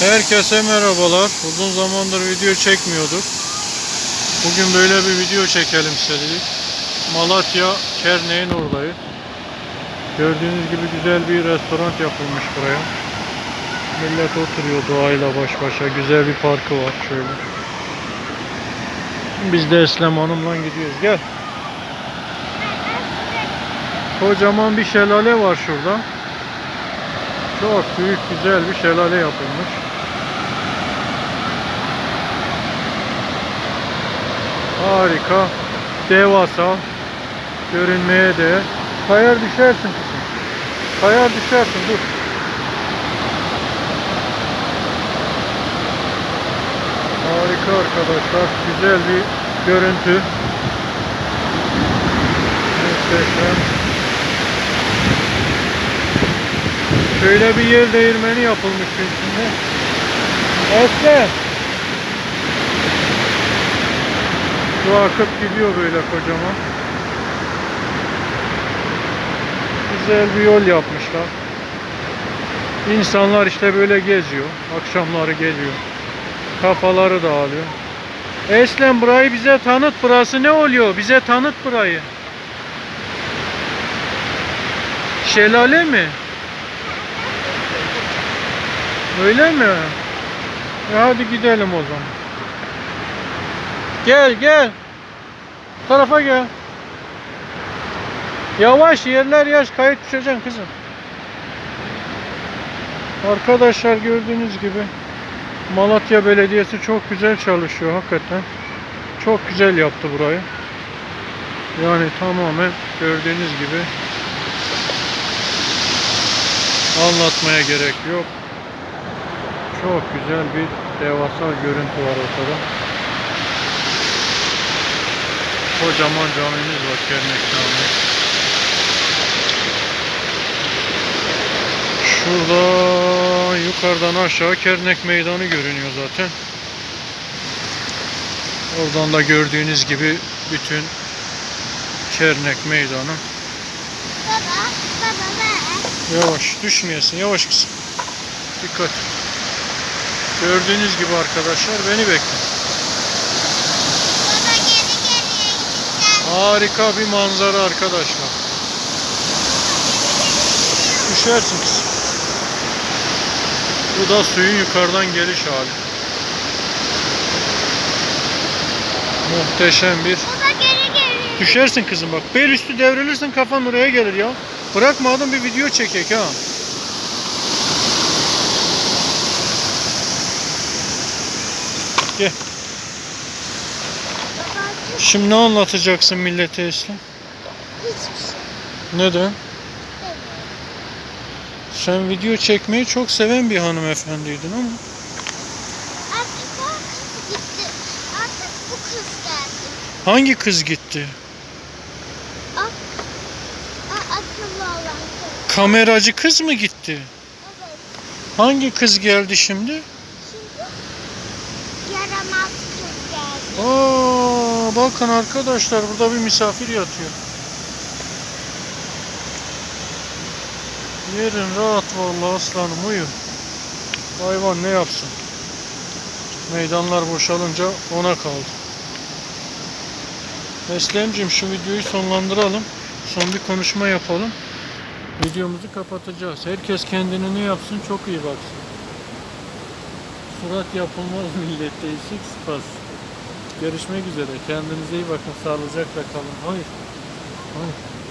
Herkese merhabalar. Uzun zamandır video çekmiyorduk. Bugün böyle bir video çekelim istedik. Malatya Kerneğin oradayız. Gördüğünüz gibi güzel bir restoran yapılmış buraya. Millet oturuyor doğayla baş başa. Güzel bir parkı var şöyle. Biz de Eslem Hanım'la gidiyoruz. Gel. Kocaman bir şelale var şurada. Çok büyük güzel bir şelale yapılmış. Harika. Devasa. Görünmeye değer. Kayar düşersin kızım. Kayar düşersin dur. Harika arkadaşlar. Güzel bir görüntü. Muhteşem. Şöyle bir yer değirmeni yapılmış içinde. Esle. Su akıp gidiyor böyle kocaman. Güzel bir yol yapmışlar. İnsanlar işte böyle geziyor. Akşamları geliyor. Kafaları dağılıyor. Eslem burayı bize tanıt. Burası ne oluyor? Bize tanıt burayı. Şelale mi? Öyle mi? E hadi gidelim o zaman. Gel gel. Bu tarafa gel. Yavaş yerler yaş kayıt düşeceksin kızım. Arkadaşlar gördüğünüz gibi Malatya Belediyesi çok güzel çalışıyor hakikaten. Çok güzel yaptı burayı. Yani tamamen gördüğünüz gibi anlatmaya gerek yok. Çok güzel bir devasa görüntü var ortada. Kocaman camimiz var Kernek Camii. Şurada yukarıdan aşağı Kernek Meydanı görünüyor zaten. Oradan da gördüğünüz gibi bütün Kernek Meydanı. Baba, baba ver. Yavaş düşmeyesin yavaş kızım. Dikkat. Gördüğünüz gibi arkadaşlar beni gideceğim. Harika bir manzara arkadaşlar. Düşersin kızım. Bu da suyun yukarıdan geliş hali. Muhteşem bir. Düşersin kızım bak. Bel üstü devrilirsin kafan oraya gelir ya. Bırakma adam bir video çekek ha. Baba Şimdi ne anlatacaksın millete Eslem? hiçbir şey. Neden? Sen video çekmeyi çok seven bir hanımefendiydin ama. Artık o kız gitti. Artık bu kız geldi. Hangi kız gitti? Akıllı olan kız. Kameracı kız mı gitti? Evet. Hangi kız geldi şimdi? Şimdi yaramaz geldi. Aa, bakın arkadaşlar burada bir misafir yatıyor. Yerin rahat vallahi aslanım uyu. Hayvan ne yapsın? Meydanlar boşalınca ona kaldı. Eslemciğim şu videoyu sonlandıralım. Son bir konuşma yapalım. Videomuzu kapatacağız. Herkes kendini ne yapsın çok iyi baksın. Surat yapılmaz millette eksik sıfas. Görüşmek üzere. Kendinize iyi bakın. Sağlıcakla kalın. Hayır. Hayır.